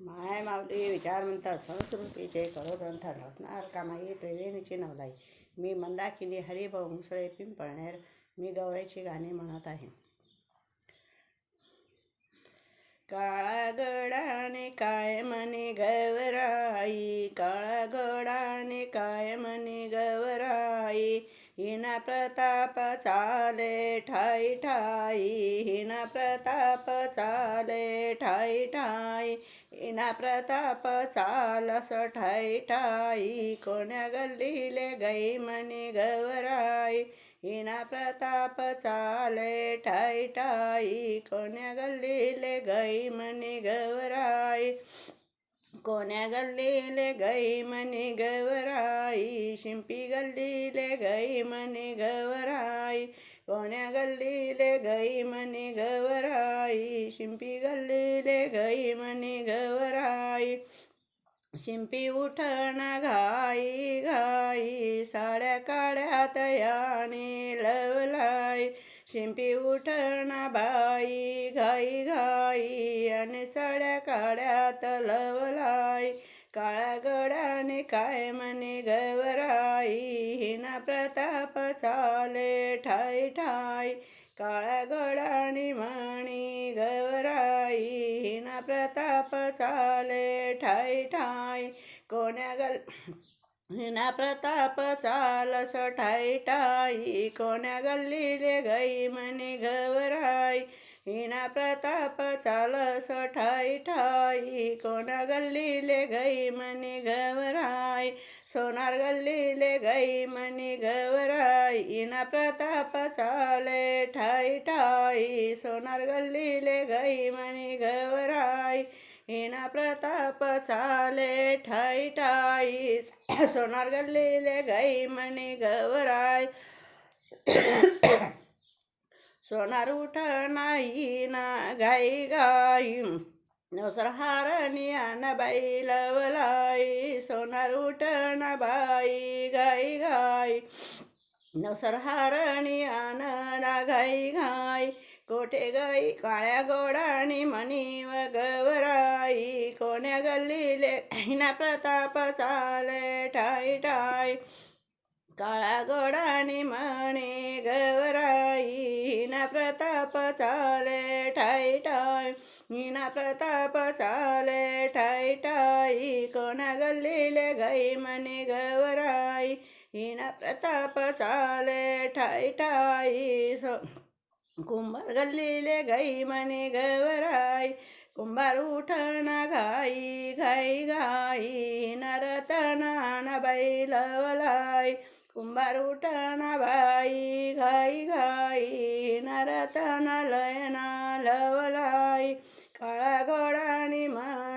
माय माऊली विचार म्हणतात संस्कृतीचे करोग्रंथ रत्नार कामाई त्रिवेणीची नवलाई मी मंदाकिनी हरिभाऊ मुसळे पिंपळनेर मी गवळ्याची गाणी म्हणत आहे. काळा गडाने काय म्हणे गवराई? काळा गडाने काय म्हणे गवराई? हिना प्रताप चाले ठाई ठाई. हिना प्रताप चाले ठाई ठाई. हिना प्रताप चालस ठाई ठाई कोण्या गल्लीले गई म्हणे गवराई. हिना प्रताप चाले ठाई ठाई कोण्या गल्लीले गई म्हणे गवराई. कोण्या गल्लीले गई म्हणे गवराई शिंपी गल्लीले गई म्हणे गवराई. कोण्या गल्लीले गई म्हणे गवराई शिंपी गल्लीले गई म्हणे गवराई शिंपी उठणा घाई घाई साड्या काढ्यात याने लवलाई शिंपी उठणा बाई घाई घाई आणि साड्या काढ्यात लवलाई काळा गडाने काय म्हणे गवराई हिना प्रताप चाले ठाई ठाई. काळा गडाने म्हणी गवराई हिना प्रताप चाले ठाई ठाई. कोण्या गल हिना प्रताप चालस ठाई ठाई कोण्या गल्लीले गई म्हणे गवराई हिना प्रताप चालस ठाई ठाई कोणा गल्लीले गई म्हणे गवराई सोनार गल्लीले गई म्हणे गवराई हिना प्रताप चाले ठाई ठाई सोनार गल्लीले गई म्हणे गवराई हिना प्रताप चाले ठाई ठाई सोनार गल्लीले गाई म्हणे गवराय सोनार उठ नाही ना गाई गाई नवसर हारणी आन बाई लवलाई. सोनार उठ ना बाई गाई गाई नसरहारणी हारणी ना घाई घाई कोठे गाई काळ्या गोडाणी मणी व गवराई कोण्या गल्लीले हिना प्रताप चाले ठाई ठाई. काळा गोडाणी म्हणे गवराई हिना प्रताप चाले ठाई ठाई. हिना प्रताप चाले ठाई ठाई कोणा गल्लीले गई म्हणे गवराई. हिना प्रताप चाले ठाई ठाई स. कुंभार गल्लीले गई म्हणे गवराई. कुंभार उठणा घाई घाई घाई नरतना बाई लवलाई कुंभार उठणा बाई घाई घाई नरतन लयना लवलाई. काळा गोडाणी मा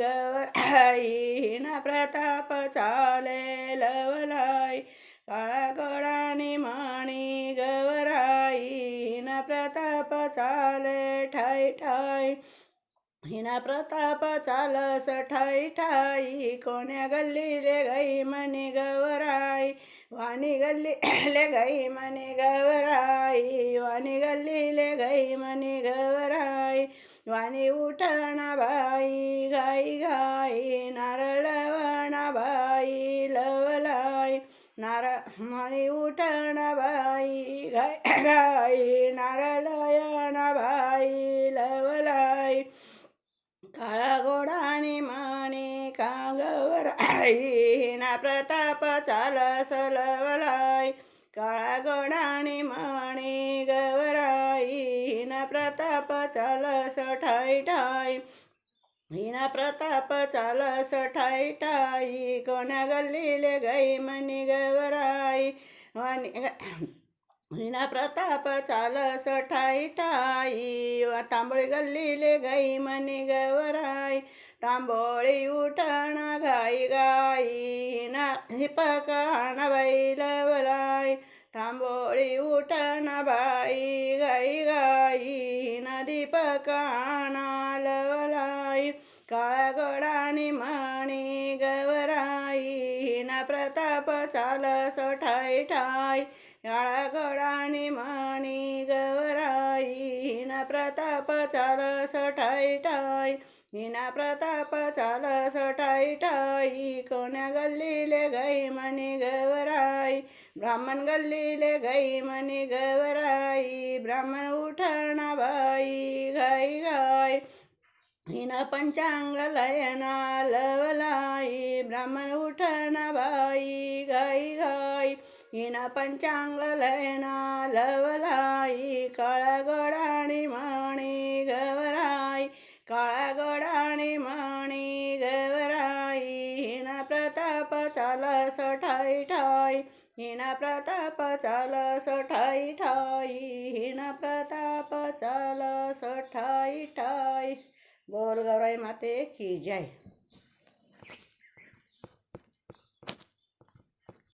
गवराई ना प्रताप चाले लवलाई काळा गोडाणी माणी गवराई ना प्रताप चाले ठाई ठाई हिना प्रताप चालस ठाई ठाई कोण्या गल्लीले गई मने गवराई वाणी गल्लीले गई मने गवराई वाणी गल्लीले गई मने गवराई. वाणी उठणा बाई घाई घाई नारळवणा बाई लवलाई नारळ वाणी उठणा बाई घाई घाई नारळयणा बाई लवलाई काळा गोडाणी म्हणे कागवराई ना प्रताप चालस लवलाई काळा गोडाणी म्हणे गवराई ना प्रताप चालस ठाई ठाई हिना प्रताप चालस ठाई ठाई कोण्या गल्लीले गई म्हणे गवराई वाणी महिना प्रताप चालस ठाई ठाई. तांबळी गल्लीले गाई मनी गवराई. तांबोळी उठण घाई गाई. ना हिपकाण बाई लवलाई तांबोळी उठण बाई गाई गाई. ना दीपकाणा लवलाई काळ्या गडाणी म्हणी गवराई. ना प्रताप चालस ठाई ठाई. काळा गडाणी म्हणी गवराई ना प्रताप चालस ठाई ठाई हिना प्रताप चालस ठाई ठाई कोण्या गल्लीले गाई म्हणी गवराई ब्राह्मण गल्लीले गाई म्हणी गवराई ब्राह्मण उठणा बाई घाई घाई हिन पंचांग लयना लवलाई ब्राह्मण उठणा बाई घाई घाई हिन पंचांग लयना लवलाई काळा गडाणी म्हणी गवराई काळा गडाणी म्हणी गवराई हिन प्रताप चाल ठाई ठाई हिन प्रताप चाल ठाई ठाई हिन प्रताप चाल ठाई ठाई. बोर गौराई माते की जय.